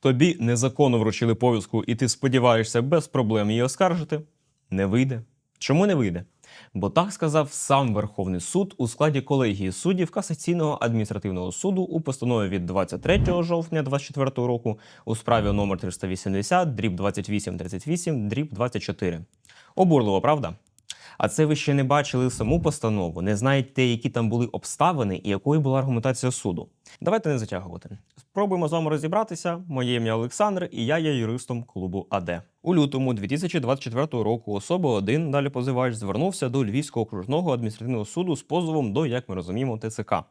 тобі незаконно вручили повістку, і ти сподіваєшся без проблем її оскаржити, не вийде. Чому не вийде? Бо так сказав сам Верховний суд у складі колегії суддів касаційного адміністративного суду у постанові від 23 жовтня 2024 року у справі номер 380 дріб 2838 дріб 24. Обурливо, правда? А це ви ще не бачили саму постанову, не знаєте, які там були обставини і якою була аргументація суду. Давайте не затягувати. Спробуємо з вами розібратися. Моє ім'я Олександр, і я є юристом клубу АД. У лютому 2024 року особа 1, далі позивач, звернувся до Львівського окружного адміністративного суду з позовом до, як ми розуміємо, ТЦК, в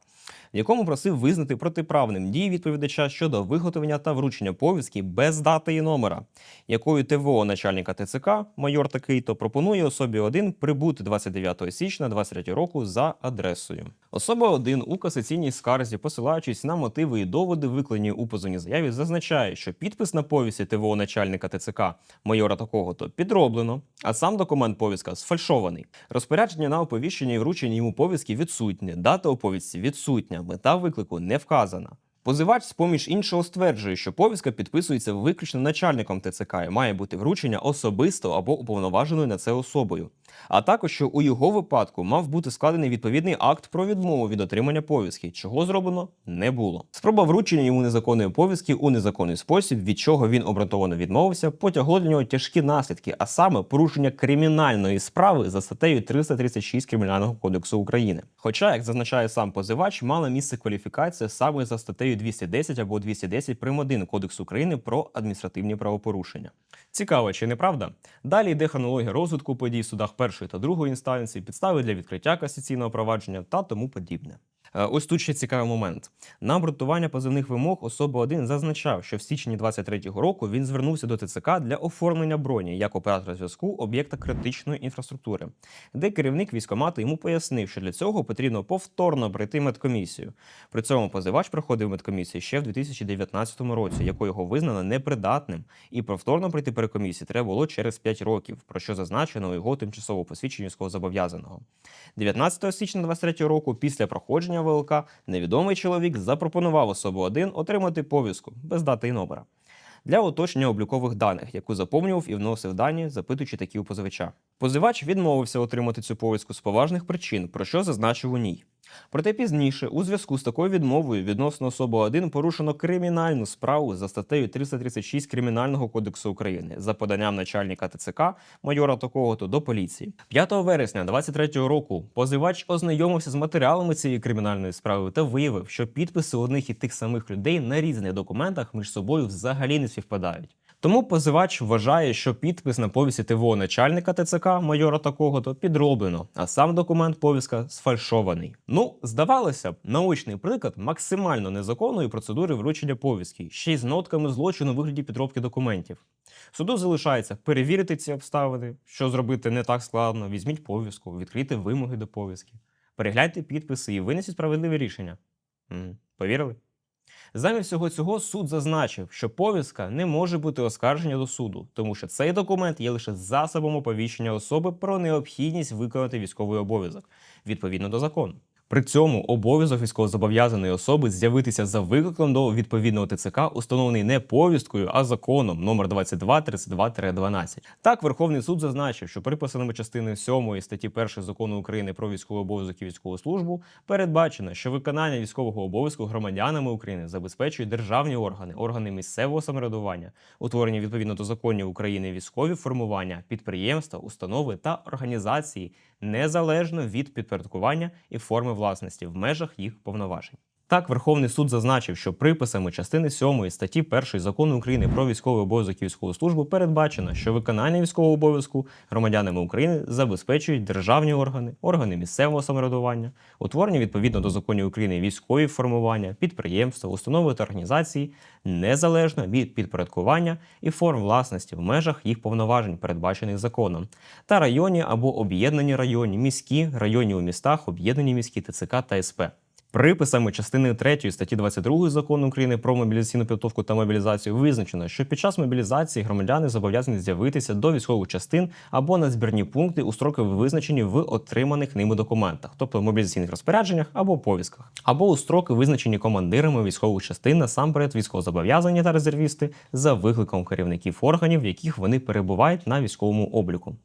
якому просив визнати протиправним дії відповідача щодо виготовлення та вручення повістки без дати і номера, якою ТВО начальника ТЦК, майор такий, то пропонує особі 1 прибути 29 січня 23 року за адресою. Особа 1 у касаційній скарзі, посилаючись на мотиви і доводи, викладені у позовній заяві, зазначає, що підпис на повісті ТВО начальника ТЦК майора такого то підроблено, а сам документ повістка сфальшований. Розпорядження на оповіщення і вручення йому повістки відсутнє, дата оповістці відсутня, мета виклику не вказана. Позивач, з-поміж іншого, стверджує, що повістка підписується виключно начальником ТЦК і має бути вручення особисто або уповноваженою на це особою. А також, що у його випадку мав бути складений відповідний акт про відмову від отримання повістки, чого зроблено не було. Спроба вручення йому незаконної повістки у незаконний спосіб, від чого він обґрунтовано відмовився, потягло для нього тяжкі наслідки, а саме порушення кримінальної справи за статтею 336 Кримінального кодексу України. Хоча, як зазначає сам позивач, мала місце кваліфікація саме за статтею 210 або 210 прим. 1 Кодексу України про адміністративні правопорушення. Цікаво, чи не правда? Далі йде хронологія розвитку подій в судах першої та другої інстанції, підстави для відкриття касаційного провадження та тому подібне. Е, Ось тут ще цікавий момент. На обґрунтування позивних вимог особа 1 зазначав, що в січні 23-го року він звернувся до ТЦК для оформлення броні як оператора зв'язку об'єкта критичної інфраструктури, де керівник військомату йому пояснив, що для цього потрібно повторно пройти медкомісію. При цьому позивач проходив медкомісію ще в 2019 році, якою його визнано непридатним, і повторно пройти перекомісію треба було через 5 років, про що зазначено у його тимчасово посвідченні військовозобов'язаного. 19 січня 23 року, після проходження ВЛК, невідомий чоловік запропонував особу 1 отримати повістку без дати і номера для уточнення облікових даних, яку заповнював і вносив дані, запитуючи такі у позивача. Позивач відмовився отримати цю повістку з поважних причин, про що зазначив у ній. Проте пізніше, у зв'язку з такою відмовою відносно особи 1 порушено кримінальну справу за статтею 336 Кримінального кодексу України за поданням начальника ТЦК майора такого то до поліції. 5 вересня 23 року позивач ознайомився з матеріалами цієї кримінальної справи та виявив, що підписи одних і тих самих людей на різних документах між собою взагалі не співпадають. Тому позивач вважає, що підпис на повісті ТВО начальника ТЦК майора такого то підроблено, а сам документ повістка сфальшований. Ну, здавалося б, научний приклад максимально незаконної процедури вручення повістки, ще й з нотками злочину у вигляді підробки документів. Суду залишається перевірити ці обставини, що зробити не так складно. Візьміть повістку, відкрийте вимоги до повістки, перегляньте підписи і винесіть справедливе рішення. Повірили? Замість всього цього суд зазначив, що повістка не може бути оскарження до суду, тому що цей документ є лише засобом оповіщення особи про необхідність виконати військовий обов'язок відповідно до закону. При цьому обов'язок військовозобов'язаної особи з'явитися за викликом до відповідного ТЦК установлений не повісткою, а законом номер 2232-12. Так, Верховний суд зазначив, що приписаними частиною 7 статті 1 закону України про військовий обов'язок і військову службу передбачено, що виконання військового обов'язку громадянами України забезпечують державні органи, органи місцевого самоврядування, утворені відповідно до законів України військові формування, підприємства, установи та організації незалежно від підпорядкування і форми власності в межах їх повноважень. Так, Верховний суд зазначив, що приписами частини 7 статті 1 закону України про військовий обов'язок і військову службу передбачено, що виконання військового обов'язку громадянами України забезпечують державні органи, органи місцевого самоврядування, утворені відповідно до законів України військові формування, підприємства, установи та організації незалежно від підпорядкування і форм власності в межах їх повноважень, передбачених законом, та районні або об'єднані районні, міські, районні у містах, об'єднані міські ТЦК та СП. Приписами частини 3 статті 22 закону України про мобілізаційну підготовку та мобілізацію визначено, що під час мобілізації громадяни зобов'язані з'явитися до військових частин або на збірні пункти у строки визначені в отриманих ними документах, тобто в мобілізаційних розпорядженнях або повістках, або у строки визначені командирами військових частин насамперед військовозобов'язані та резервісти за викликом керівників органів, в яких вони перебувають на військовому обліку.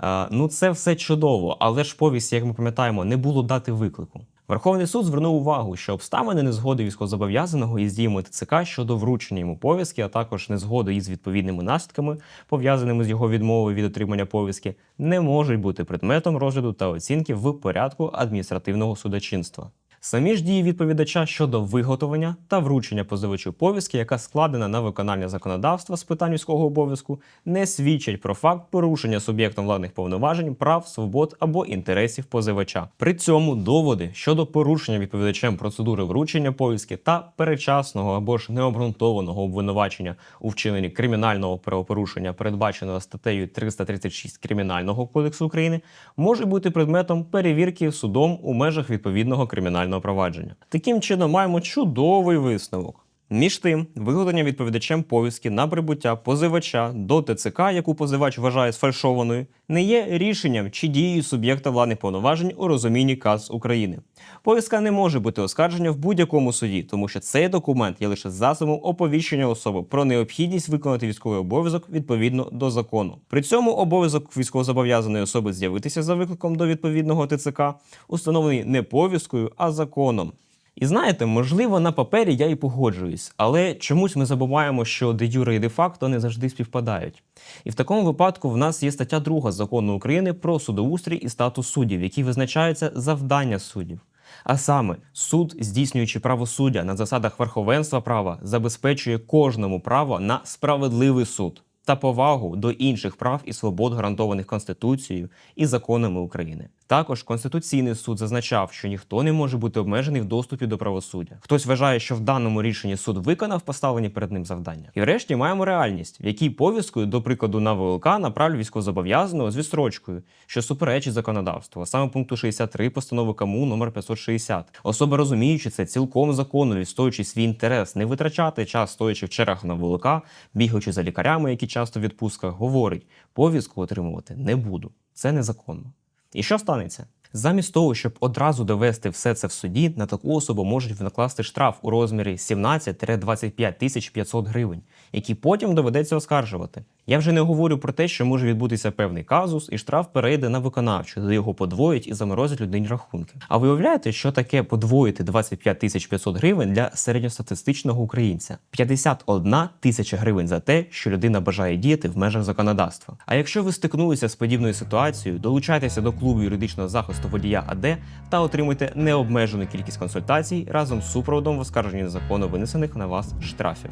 Е, Ну, це все чудово, але ж повісті, як ми пам'ятаємо, не було дати виклику. Верховний суд звернув увагу, що обставини незгоди військовозобов'язаного із діями ТЦК щодо вручення йому повістки, а також незгоди із відповідними наслідками, пов'язаними з його відмовою від отримання повістки, не можуть бути предметом розгляду та оцінки в порядку адміністративного судочинства. Самі ж дії відповідача щодо виготовлення та вручення позивачу повістки, яка складена на виконання законодавства з питань військового обов'язку, не свідчать про факт порушення суб'єктом владних повноважень, прав, свобод або інтересів позивача. При цьому доводи щодо порушення відповідачем процедури вручення повістки та перечасного або ж необґрунтованого обвинувачення у вчиненні кримінального правопорушення, передбаченого статтею 336 Кримінального кодексу України, може бути предметом перевірки судом у межах відповідного кримінального провадження. Таким чином, маємо чудовий висновок. Між тим, виготовлення відповідачем повістки на прибуття позивача до ТЦК, яку позивач вважає сфальшованою, не є рішенням чи дією суб'єкта владних повноважень у розумінні КАС України. Повістка не може бути оскаржена в будь-якому суді, тому що цей документ є лише засобом оповіщення особи про необхідність виконати військовий обов'язок відповідно до закону. При цьому обов'язок військовозобов'язаної особи з'явитися за викликом до відповідного ТЦК установлений не повісткою, а законом. І знаєте, можливо, на папері я і погоджуюсь, але чомусь ми забуваємо, що де юре і де факто не завжди співпадають. І в такому випадку в нас є стаття 2 закону України про судоустрій і статус суддів, які визначаються завдання суддів. А саме, суд, здійснюючи правосуддя на засадах верховенства права, забезпечує кожному право на справедливий суд та повагу до інших прав і свобод, гарантованих Конституцією і законами України. Також Конституційний суд зазначав, що ніхто не може бути обмежений в доступі до правосуддя. Хтось вважає, що в даному рішенні суд виконав поставлені перед ним завдання. І врешті маємо реальність, в якій повісткою, до прикладу, на ВЛК направлю військовозобов'язаного з відстрочкою, що суперечить законодавству, а саме пункту 63 постанови КАМУ номер 560. Особа розуміючи це цілком законно, відстоюючи свій інтерес, не витрачати час, стоячи в чергах на ВЛК, бігаючи за лікарями, які часто в відпусках, говорить: повістку отримувати не буду. Це незаконно. І що станеться? Замість того, щоб одразу довести все це в суді, на таку особу можуть накласти штраф у розмірі 17-25 тисяч 500 гривень, який потім доведеться оскаржувати. Я вже не говорю про те, що може відбутися певний казус, і штраф перейде на виконавчу, де його подвоїть і заморозять людині рахунки. А ви уявляєте, що таке подвоїти 25 тисяч 500 гривень для середньостатистичного українця? 51 тисяча гривень за те, що людина бажає діяти в межах законодавства. А якщо ви стикнулися з подібною ситуацією, долучайтеся до клубу юридичного захисту водія АД та отримуйте необмежену кількість консультацій разом з супроводом в оскарженні незаконно винесених на вас штрафів.